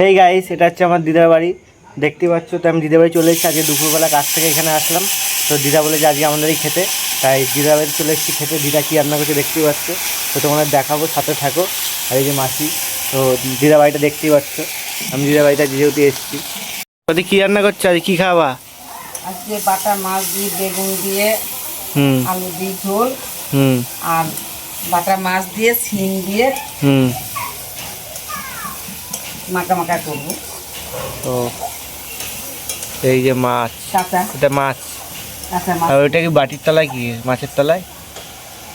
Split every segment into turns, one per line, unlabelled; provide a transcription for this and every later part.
Hey guys এটা হচ্ছে আমার দিদার বাড়ি। দেখতে পাচ্ছ তো আমি দিদার বাড়ি চলে এসেছি। আজকে দুপুরবেলা কাজ থেকে এখানে আসলাম। তো দিদা বলে যে আজকে আমাদেরই খেতে। তাই দিদার বাড়ি চলে এসেছি খেতে। দিদা কী রান্না করছে দেখতেই পাচ্ছ? তো তোমাদের দেখাবো সাথে থাকো। আর এই যে মাসি তো দিদা বাড়িটা দেখতেই পাচ্ছ। আমি দিদা বাড়িটা যেহেতু এসেছি। তো কী রান্না করছ? আজ কী খাওয়া
আজকে বাটা মাছ দিয়ে বেগুন দিয়ে
হুম।
আলু দিয়ে ঝোল।
হুম।
আর বাটা মাছ দিয়ে শিম দিয়ে
হুম।
মাখা মাখা করব।
ও এই যে মাছ।
কাঁচা।
এটা মাছ।
কাঁচা মাছ।
আর ওইটা কি বাটির তলায় কি? মাছের তলায়?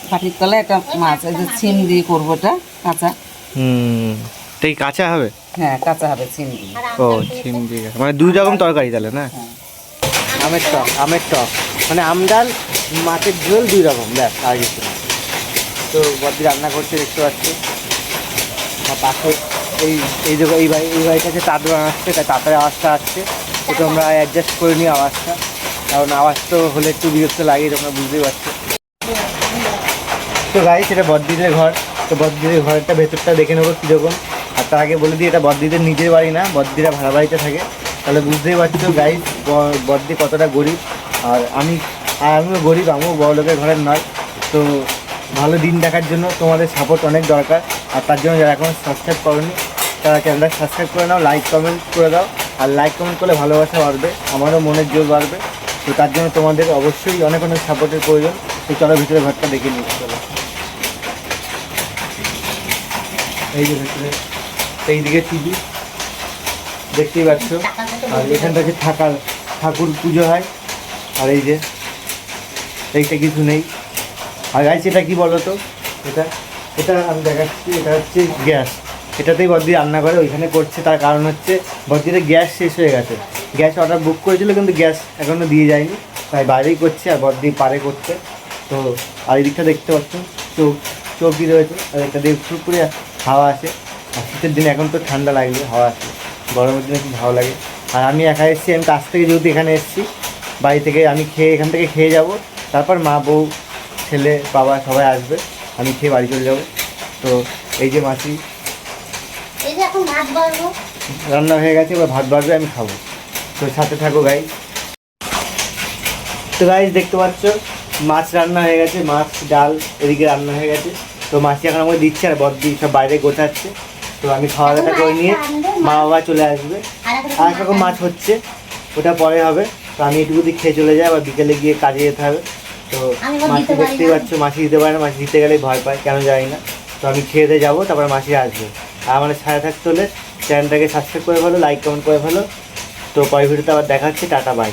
পাটির তলায় একটা মাছ এই যে সিম দিয়ে করব এটা কাঁচা।
হুম এটা কি কাঁচা হবে?
হ্যাঁ কাঁচা হবে সিম দিয়ে।
ও সিম দিয়ে মানে দুই রকম তরকারি তাহলে না?
হ্যাঁ।
আমের টক আমের টক। মানে আমডাল মাছের ঝোল দুই রকম ব্যাস আর কিছু না। তো বদ্দি রান্না করছে দেখতে পাচ্ছি। আর পাশে এই এই যে এই বাড়ি এই বাড়িটাতে তাঁত আসছে তাই তাঁতের আওয়াজটা আসছে। তো তোমরা অ্যাডজাস্ট করে নিই আওয়াজটা কারণ আওয়াজ তো হলে একটু বিরক্ত লাগে তোমরা বুঝতেই পারছ। তো গাই সেটা বদ্দিদের ঘর। তো বদ্দিদের ঘরটা ভেতরটা দেখে নেব কীরকম। আর তার আগে বলে দিই এটা বদ্দিদের নিজের বাড়ি না বদ্দিরা ভাড়া বাড়িতে থাকে। তাহলে বুঝতেই পারছ গাই বদ্দি কতটা গরিব। আর আমি আর আমিও গরিব আমিও বড় লোকের ঘরের নয়। তো ভালো দিন দেখার জন্য তোমাদের সাপোর্ট অনেক দরকার। আর তার জন্য যারা এখন সাবস্ক্রাইব করেনি, তারা চ্যানেলটা সাবস্ক্রাইব করে নাও লাইক কমেন্ট করে দাও। আর লাইক কমেন্ট করলে ভালোবাসা বাড়বে, আমারও মনের জোর বাড়বে। তো তার জন্য তোমাদের অবশ্যই অনেক অনেক সাপোর্টের প্রয়োজন। তো চলো ভিতরে ঘরটা দেখে নিই। চলো এই যে ভিতরে ভেতরে এইদিকে টিভি, দেখতেই পাচ্ছ। আর এখানটা এখানটাকে থাকার, ঠাকুর পুজো হয়। আর এই যে, এইটা কিছু নেই। আর গাইছে এটা কি বলো তো এটা এটা আমি দেখাচ্ছি, এটা হচ্ছে গ্যাস। এটাতেই বদ্দি রান্না করে, ওইখানে করছে। তার কারণ হচ্ছে বদ্দিতে গ্যাস শেষ হয়ে গেছে। গ্যাস অর্ডার বুক করেছিল, কিন্তু গ্যাস এখনও দিয়ে যায়নি। তাই বাইরেই করছে, আর বদ্দি পারে করছে। তো আর এই দিকটা দেখতে পাচ্ছ চৌক চৌকি রয়েছে। আর এটা দিয়ে পুরোপুরি হাওয়া আছে আর শীতের দিনে এখন তো ঠান্ডা লাগবে, হাওয়া আছে গরমের দিনে খুব ভালো লাগে। আর আমি একা এসেছি, আমি কাছ থেকে যেহেতু এখানে এসেছি, বাড়ি থেকে আমি খেয়ে এখান থেকে খেয়ে যাব। তারপর মা, বউ, ছেলে, বাবা সবাই আসবে। আমি খেয়ে বাড়ি চলে যাব। তো এই যে
বাড়বো।
রান্না হয়ে গেছে এবার ভাত বাড়বে আমি খাব। তো সাথে থাকো গাই তো গাইজ দেখতে পাচ্ছ মাছ রান্না হয়ে গেছে মাছ ডাল এদিকে রান্না হয়ে গেছে। তো মাছি এখন আমাকে দিচ্ছে আর বদ্দি সব বাইরে গোছাচ্ছে। তো আমি খাওয়া দাওয়া করে নিয়ে মা বাবা চলে আসবে।
আর
আর এক রকম মাছ হচ্ছে ওটা পরে হবে। তো আমি এটুকু দিয়ে খেয়ে চলে যাই আবার বিকেলে গিয়ে কাজে যেতে হবে। তো
পারি
দেখতেই। পাচ্ছ মাছি দিতে পারে না মাসি দিতে গেলেই ভয় পায় কেন জানি না। তো আমি খেয়ে দিয়ে যাব তারপরে মাসি আসবে। আর আমাদের ছায়া থাকতে হলে চ্যানেলটাকে সাবস্ক্রাইব করে ভালো লাইক কমেন্ট করে ভালো তো পরের ভিডিওতে আবার দেখা হচ্ছে টাটা বাই